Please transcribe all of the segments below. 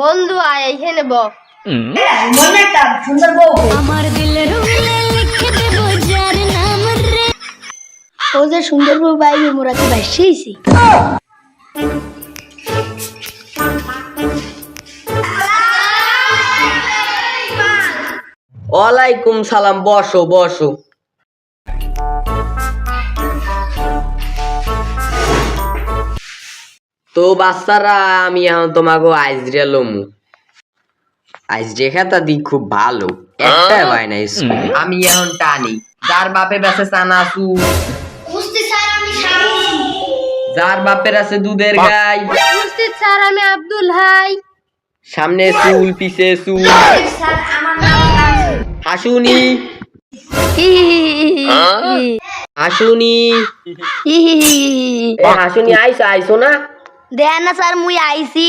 বন্ধু আয় এখানে ব একটা সুন্দর বউ আমার দিলের লিখে দেব যার নাম রে। ও যে সুন্দর বউ বাইবে মোরা তো ভাসিয়েছি ওয়ালাইকুম সালাম বসো বসো। তো বাচ্চারা আমি এখন তোমাকে আইজরিয়া লমু। আইজরিয়া খাতা দি খুব ভালো। একটা হয় না স্কুলে। আমি এখন টানি। যার বাপে বুঝতে স্যার আমি শামু যার বাপের আছে দুধের গাই। বুঝতে স্যার আমি আব্দুল হাই। সামনে চুল পিছে চুল। স্যার আমার নাম হাসুনি। হাসুনি। এ হাসুনি আইসো আইসো না। দেন না স্যার মুই আইছি।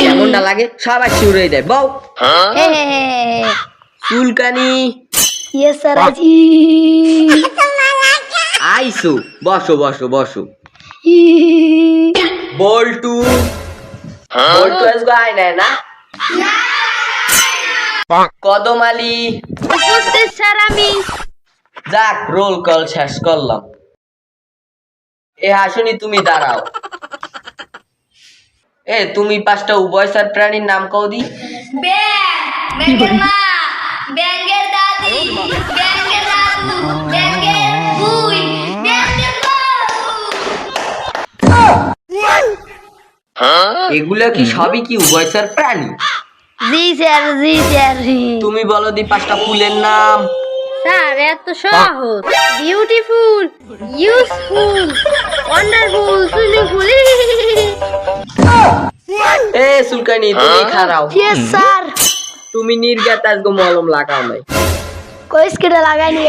কেমনটা লাগে? সবাই শিউরে দেয় বউ। চুলকানি। ইয়ে স্যার আছি আইসো বসো বসো বসো। বল্টু। বল্টু আজকে আয় নাই না? কদমালি। উপস্থিত স্যার আমি। যাক রোল কল শেষ করলাম। এ হাসুনি তুমি দাঁড়াও। এ তুমি পাঁচটা উভয়সার প্রাণীর নাম কও দি। ব্যাঙের মা ব্যাঙের দাদি ব্যাঙের দাদু ব্যাঙের বুই এগুলো কি সবই কি উভয়সার প্রাণী? জি স্যার জি স্যার। তুমি বলো দি পাঁচটা ফুলের নাম। স্যার এত সহজ। বিউটিফুল ইউজফুল ওয়ান্ডারফুল সুইমিংফুল এ সুলকানি তুমি খারাও। স্যার তুমি নির্গাত আজকে মলম লাগাও নাই। কইস কেটে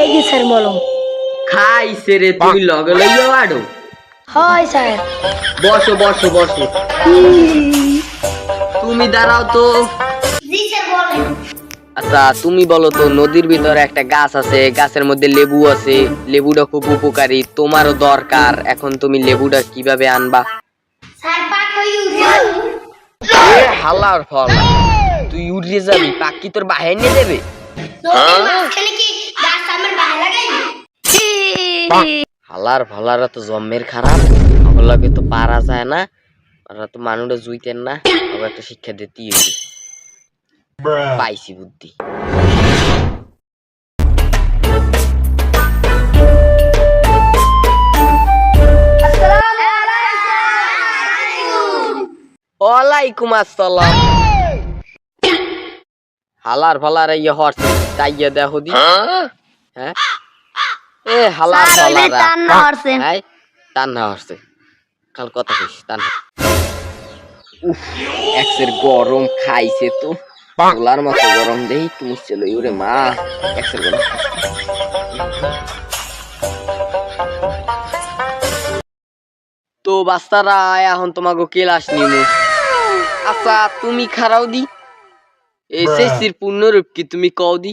এই যে স্যার মলম। খাইছে রে তুমি লগে লইয়া আডো। হয় স্যার। বসো বসো বসো। তুমি দাঁড়াও তো। জি স্যার বলেন। আচ্ছা তুমি বলো তো নদীর ভিতরে একটা গাছ আছে গাছের মধ্যে লেবু আছে লেবুটা খুব উপকারী তোমারও দরকার এখন তুমি লেবুটা কীভাবে আনবা? হালার ফল। তুই উড়িয়ে যাবি, পাখি তোর বাহির নিয়ে দেবে হালার ফলারা তো খারাপ। ওগুলোকে তো পারা যায় না ওরা তো মানুষটা জুইতেন না। ওকে একটা শিক্ষা দিতেই পাইছি বুদ্ধি। ওয়ালাইকুম আসসালাম। হালার ফালার ইয়ে হরছে তাইয়া দেখো দি হ্যাঁ? এ হালার ফালারা। টান্না হরছে। হ্যাঁ টান্না হরছে কাল কথা কইস টান্না উফ এক্সের গরম খাইছে তো। পাগলার মতো গরম দেই তুমি চলো ইউরে মা। এক্সের গরম তো বাস্তারা এখন তোমাকে কেলাস নিমু। আচ্ছা তুমি খারাও দি। এই শেষির পূর্ণরূপ কি তুমি কও দি।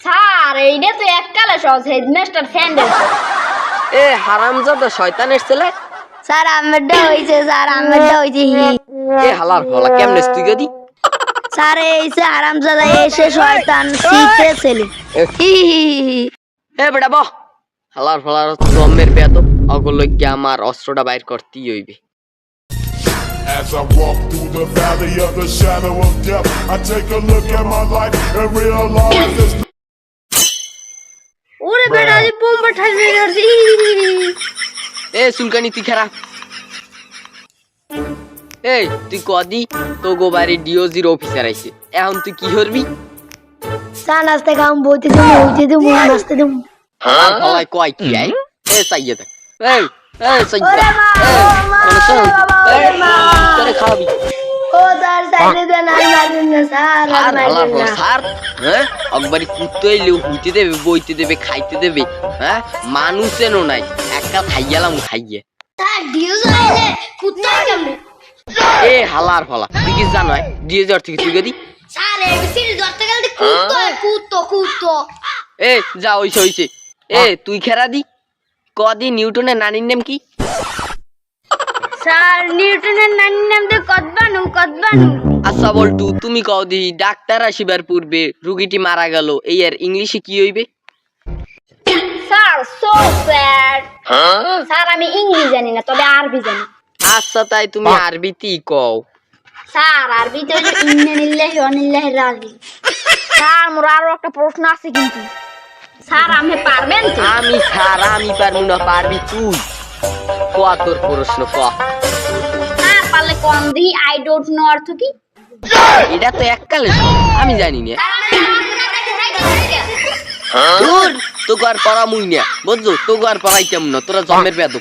স্যার এইটা তো এককালে সহজ হেডমাস্টার স্যান্ডেল এ হারামজাদা শয়তানের ছেলে। স্যার আমারটা হইছে স্যার আমারটা হইছে এ হালার ফলা কেমনে তুই গদি স্যার এইসে আরামজাদা এসে শয়তান ছেলে। এ। এ বেটা বহ। হালার ফলার জম্মের বেত অগলজ্ঞ আমার অস্ত্রটা বাইর করতেই হইবে। As I walk through the valley of the shadow of death, I take a look at my life and realize there's ওরে বেটা আমি বোম্বা ঠাইছে করছি এ সুলকানি তুই খারাপ এই তুই কদি তো গো বাড়ি ডিওজির অফিসার আইছে। এখন তুই কি করবি চা নাস্তা খাম বইতে দেবো হইতে দেবো নাস্তা দেবো। ফলায় কয় কি আই এ সাইয়ে দেখ। এই এই সাইয়ে খাওয়াবি। ও স্যার সাইডে দেন আর না স্যার আর না। স্যার হ্যাঁ? একবারই কুত্তো এলেও হুইতে দেবে বইতে দেবে খাইতে দেবে হ্যাঁ? মানুষ যেন নাই একটা খাইয়ালাম খাইয়ে। স্যার ডিউজ হইলে কুত্তা কেমনে? এ হালার ফলা তুই কি জানো থেকে তুই গদি স্যার ধরতে গেলে কুত্তো কুত্তো কুত্তো। এ যা হইছে হইছে। এ তুই খেরা দি। কদি নিউটনের নানির নাম কি? স্যার নিউটনের নানির নাম দিয়ে কদবানু কদবানু। আচ্ছা বল্টু তুমি কও দি ডাক্তার আসিবার পূর্বে রুগীটি মারা গেল এই আর ইংলিশে কি হইবে? স্যার সো স্যাড স্যার আমি ইংলিশ জানি না তবে আরবি জানি। আচ্ছা তাই তুমি আরবিতেই কও। স্যার আরবিতে ইন্না নিল্লাহি ওয়া নিল্লাহি রাজি স্যার মোর আরও একটা প্রশ্ন আছে কিন্তু। স্যার আপনি পারবেন তো? আমি ছাড়া আমি পারব না পারবি তুই। কোয়া তোর প্রশ্ন ক না পারলে কম দি আই ডোন্ট নো অর্থ কি? এটা তো এককালে আমি জানি না। দূর তোকে আর পড়ামুই না। বুঝছ? তোকে আর পড়াইতাম না তোরা জমের বেদ